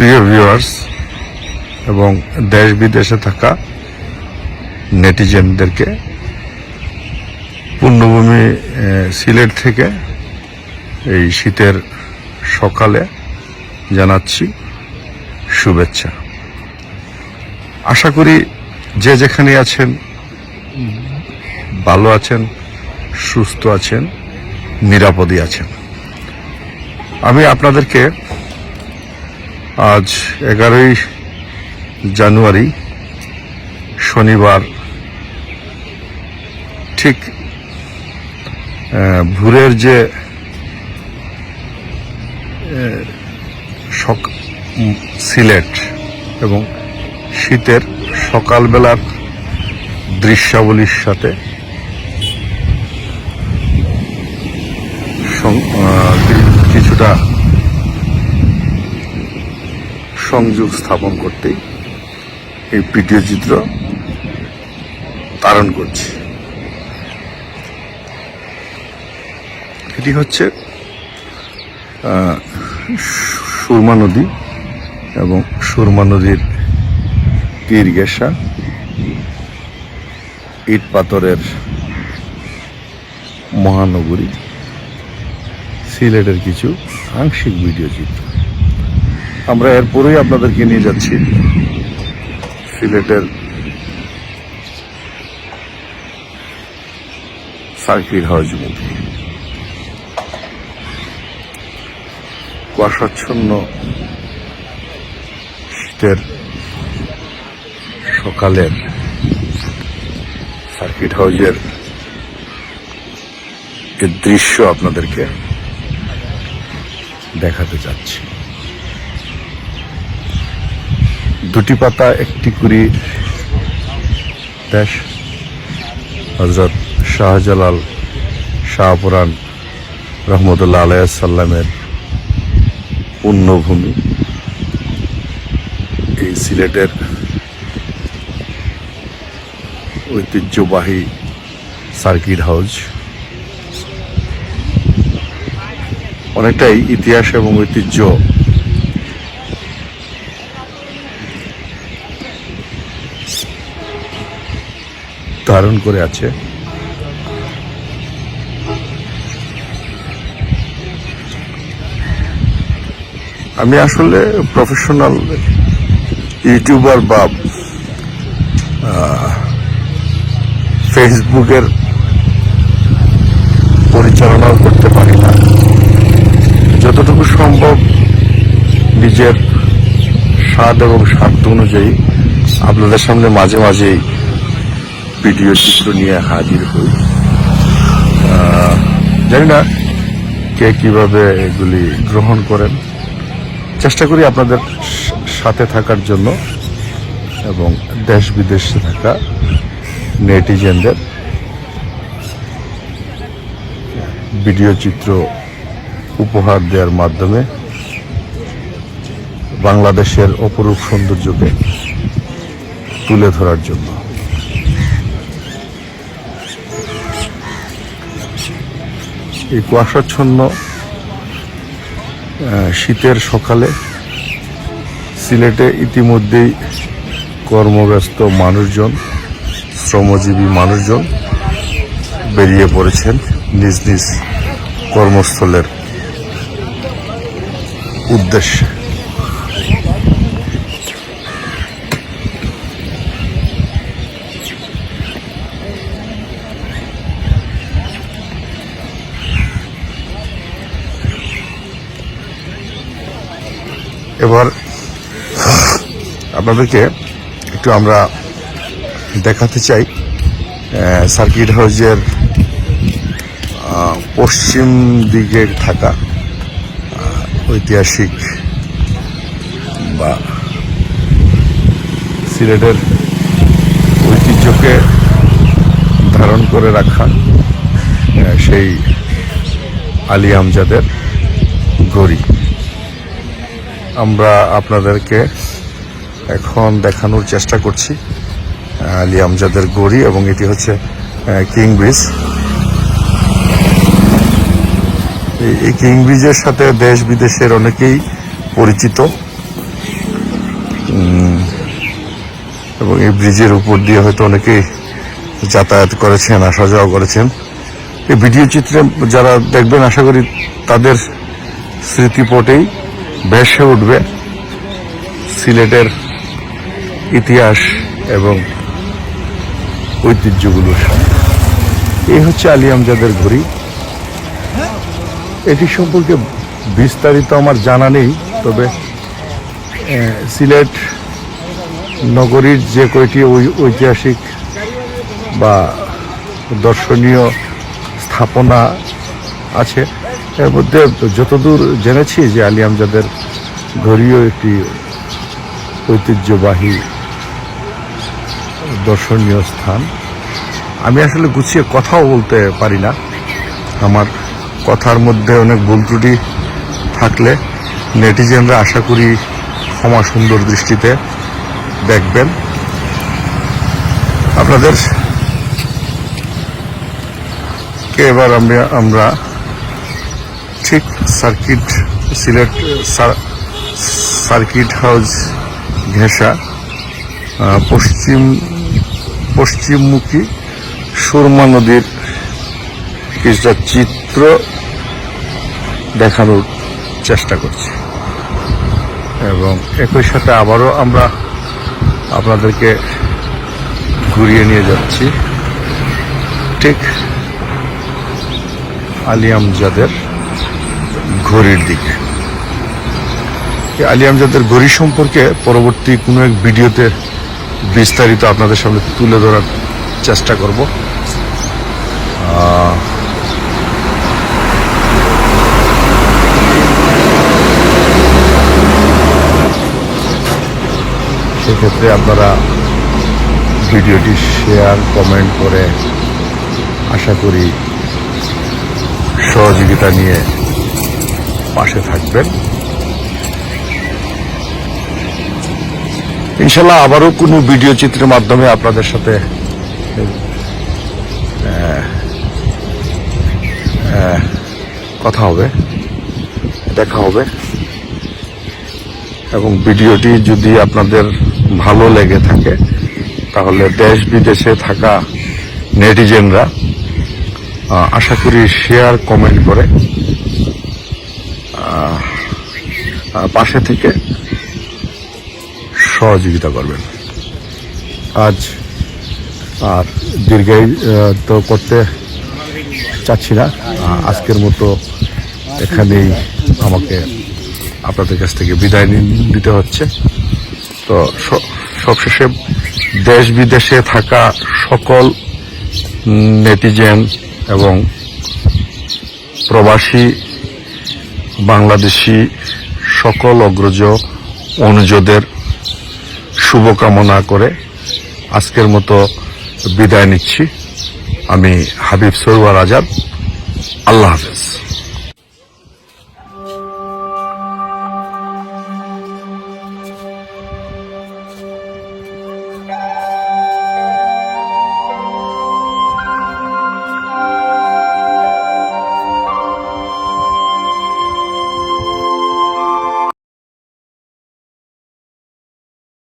প্রিয় ভিউয়ার্স এবং দেশ বিদেশে থাকা নেটিজেনদেরকে পূর্ণভূমি সিলেট থেকে এই শীতের সকালে জানাচ্ছি শুভেচ্ছা। আশা করি যে যেখানে আছেন, ভালো আছেন, সুস্থ আছেন, নিরাপদে আছেন। আমি আপনাদেরকে আজ এগারোই জানুয়ারি, শনিবার। ঠিক ভোরের যে সক- সিলেট এবং শীতের সকালবেলার দৃশ্যাবলীর সাথে কিছুটা সংযোগ স্থাপন করতেই এই ভিডিও চিত্র ধারণ করছি। এটি হচ্ছে সুরমা নদী এবং সুরমা নদীর তীর গেসা ইট পাথরের মহানগরী, সিলেটের কিছু আংশিক ভিডিও চিত্র। আমরা এরপরেই আপনাদেরকে নিয়ে যাচ্ছি। সিলেটের সার্কিট হাউস মুভি কুয়াশাচ্ছন্ন শীতের সকালের সার্কিট হাউজের যে দৃশ্য আপনাদেরকে দেখাতে চাচ্ছি। দুটি পাতা, একটি কুড়ি দেশ হজরত শাহজালাল শাহপুরান রহমতুল্লাহ আলাইসাল্লামের পুণ্যভূমি এই সিলেটের ঐতিহ্যবাহী সার্কিট হাউস। অনেকটাই ইতিহাস এবং ঐতিহ্য ধারণ করে আছে। আমি আসলে প্রফেশনাল ইউটিউবার বা ফেসবুকের পরিচালনাও করতে পারি না। যতটুকু সম্ভব নিজের স্বাদ এবং স্বার্থ অনুযায়ী আপনাদের সামনে মাঝে মাঝেই ভিডিও চিত্র নিয়ে হাজির হই। জানি না কে কীভাবে এগুলি গ্রহণ করেন। চেষ্টা করি আপনাদের সাথে থাকার জন্য এবং দেশ বিদেশে থাকা নেটিজেনদের ভিডিও চিত্র উপহার দেওয়ার মাধ্যমে বাংলাদেশের অপরূপ সৌন্দর্যকে তুলে ধরার জন্য। এই কুয়াশাচ্ছন্ন শীতের সকালে সিলেটে ইতিমধ্যেই কর্মব্যস্ত মানুষজন, শ্রমজীবী মানুষজন বেরিয়ে পড়েছেন নিজ নিজ কর্মস্থলের উদ্দেশ্যে। এবার আপনাদেরকে একটু আমরা দেখাতে চাই সার্কিট হাউসের আহ, পশ্চিম দিকে থাকা ঐতিহাসিক বা সিলেটের ঐতিহ্যকে ধারণ করে রাখা সেই আলী আমজাদের গড়ি। আপনাদেরকে এখন দেখানোর চেষ্টা করছি আহ, আলী আমজাদের গড়ি এবং এটি হচ্ছে কিং ব্রিজ এই কিং ব্রিজের সাথে দেশ বিদেশের অনেকেই পরিচিত। এবং এই ব্রিজের উপর দিয়ে হয়তো অনেকেই যাতায়াত করেছেন আসা যাওয়া করেছেন। এই ভিডিও চিত্রে যারা দেখবেন আশা করি তাদের স্মৃতিপটেই ভেসে উঠবে। সিলেটের ইতিহাস এবং ঐতিহ্যগুলোর ঐতিহ্যগুলো এই হচ্ছে আলী আমজাদের ঘড়ি। এটি সম্পর্কে বিস্তারিত আমার জানা নেই, তবে সিলেট নগরীর যে কয়টি ঐতিহাসিক বা দর্শনীয় স্থাপনা আছে এর মধ্যে যতদূর জেনেছি যে আলী আমজাদের ঘড়িও একটি ঐতিহ্যবাহী দর্শনীয় স্থান। আমি আসলে গুছিয়ে কথাও বলতে পারি না। আমার কথার মধ্যে অনেক ভুল ত্রুটি থাকলে নেটিজেনরা আশা করি ক্ষমা সুন্দর দৃষ্টিতে দেখবেন। আপনাদের কে এবার আমরা আমরা সার্কিট সিলেট সার- সার্কিট হাউস ঘেঁষা পশ্চিম, পশ্চিমমুখী সুরমা নদীর কিছুটা চিত্র দেখানোর চেষ্টা করছি। এবং একই সাথে আবারও আমরা আপনাদেরকে ঘুরিয়ে নিয়ে যাচ্ছি। ঠিক আলী আমজাদের ঘড়ির দিকে। আলী আমজাদের ঘড়ি সম্পর্কে পরবর্তী কোনো এক ভিডিওতে বিস্তারিত আপনাদের সামনে তুলে ধরার চেষ্টা করব। সেক্ষেত্রে আপনারা ভিডিওটি শেয়ার, কমেন্ট করে আশা করি সহযোগিতা নিয়ে পাশে থাকবেন। ইনশাল্লাহ আবারও কোনো ভিডিও চিত্রের মাধ্যমে আপনাদের সাথে কথা হবে, দেখা হবে। এবং ভিডিওটি যদি আপনাদের ভালো লেগে থাকে, তাহলে দেশ বিদেশে থাকা নেটিজেনরা আশা করি শেয়ার, কমেন্ট করে পাশে থেকে। সহযোগিতা করবেন। আজ আর দীর্ঘায়ী তো করতে চাচ্ছি না। আজকের মতো এখানেই আমাকে আপনাদের কাছ থেকে বিদায় নিতে হচ্ছে। তো সবশেষে দেশ বিদেশে থাকা সকল নেটিজেন এবং প্রবাসী বাংলাদেশি সকল অগ্রজ অনুজদের শুভকামনা করে আজকের মতো বিদায় নিচ্ছি। আমি হাবিব সরওয়ার আজাদ। আল্লাহ হাফেজ।